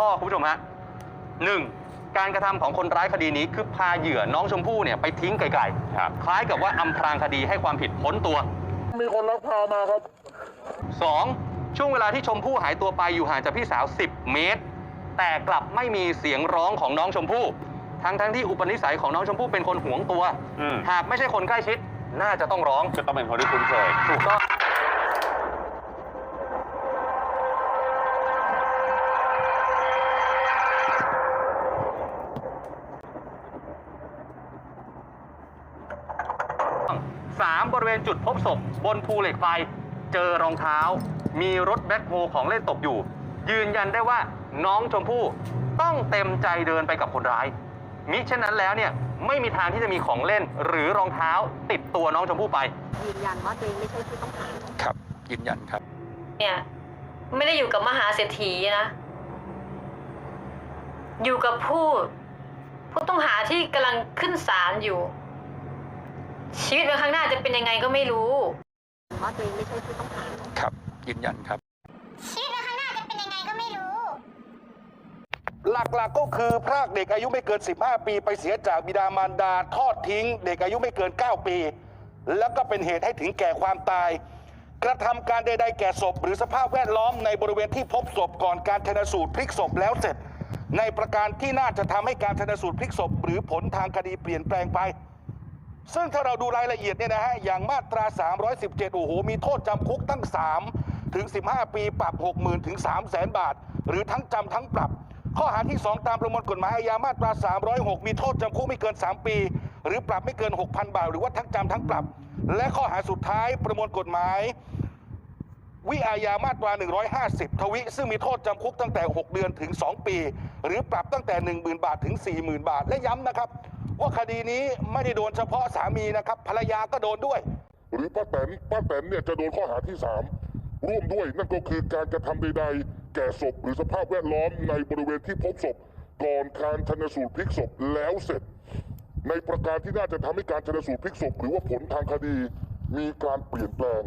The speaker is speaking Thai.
ข้อคุณผู้ชมฮะหนึ่งการกระทำของคนร้ายคดีนี้คือพาเหยื่อน้องชมพู่เนี่ยไปทิ้งไกลครับๆคล้ายกับว่าอำพรางคดีให้ความผิดพ้นตัว มีคนลักพามาครับสองช่วงเวลาที่ชมพู่หายตัวไปอยู่ห่างจากพี่สาว 10 เมตร แต่กลับไม่มีเสียงร้องของน้องชมพู่ทั้งทั้งๆที่อุปนิสัยของน้องชมพู่เป็นคนหวงตัวอืมหากไม่ใช่คนใกล้ชิด น่าจะต้องร้องก็ต้องเป็นคนที่คุ้นเคยถูกต้อง สามบริเวณจุดพบศพบนภูเหล็กไฟ เจอรองเท้า มีรถแบ็คโฮของเล่นตกอยู่ ยืนยันได้ว่าน้องชมพู่ต้องเต็มใจเดินไปกับคนร้าย มิฉะนั้นแล้วเนี่ยไม่มีทางที่จะมีของเล่นหรือรองเท้าติดตัวน้องชมพู่ไป ยืนยันว่าตัวเองไม่ใช่ผู้ต้องหาครับ ยืนยันครับ เนี่ย ไม่ได้อยู่กับมหาเศรษฐีนะ อยู่กับผู้ ผู้ต้องหาที่กำลังขึ้นศาลอยู่ ชีวิตวันข้างหน้าจะเป็นยังไงก็ไม่รู้ว่าตัวเองไม่ใช่ผู้ต้องหาครับยืนยันครับ ชีวิตวันข้างหน้าจะเป็นยังไงก็ไม่รู้ หลักๆก็คือพรากเด็กอายุไม่เกิน 15 ปี ไปเสียจากบิดามารดาทอดทิ้ง เด็กอายุไม่เกิน 9 ปี แล้วก็เป็นเหตุให้ถึงแก่ความตาย กระทำการใดๆแก่ศพ หรือสภาพแวดล้อมในบริเวณที่พบศพก่อนการชนสูตรพลิกศพแล้วเสร็จ ในประการที่น่าจะทำให้การชนสูตรพลิกศพ หรือผลทางคดีเปลี่ยนแปลงไป ซึ่งถ้าเราดูรายละเอียดเนี่ยนะฮะอย่างมาตรา 317 โอ้โห มีโทษจำคุกตั้ง 3 ถึง 15 ปีปรับ 60,000 ถึง 300,000 บาท หรือทั้งจำทั้งปรับ ข้อหาที่ 2 ตามประมวลกฎหมายอาญามาตรา 306 มีโทษจำคุกไม่เกิน 3 ปี หรือปรับไม่เกิน 6,000 บาท หรือว่าทั้งจำทั้งปรับ และข้อหาสุดท้ายประมวลกฎหมาย วิอาญามาตรา 150 ทวิ ซึ่งมีโทษจำคุกตั้งแต่ 6 เดือนถึง 2 ปี หรือปรับตั้งแต่ 10,000 บาทถึง 40,000 บาท และย้ำนะครับ ว่าคดีนี้ไม่ได้โดนเฉพาะสามีนะครับ ภรรยาก็โดนด้วย หรือป้าแตนป้าแตนเนี่ยจะโดนข้อหาที่ 3 ร่วมด้วยนั่นก็คือการกระทำใดๆ แก่ศพหรือสภาพแวดล้อมในบริเวณที่พบศพ ก่อนการชันสูตรพลิกศพแล้วเสร็จ ในประการที่น่าจะทำให้การชันสูตรพลิกศพ หรือว่าผลทางคดีมีการเปลี่ยนแปลง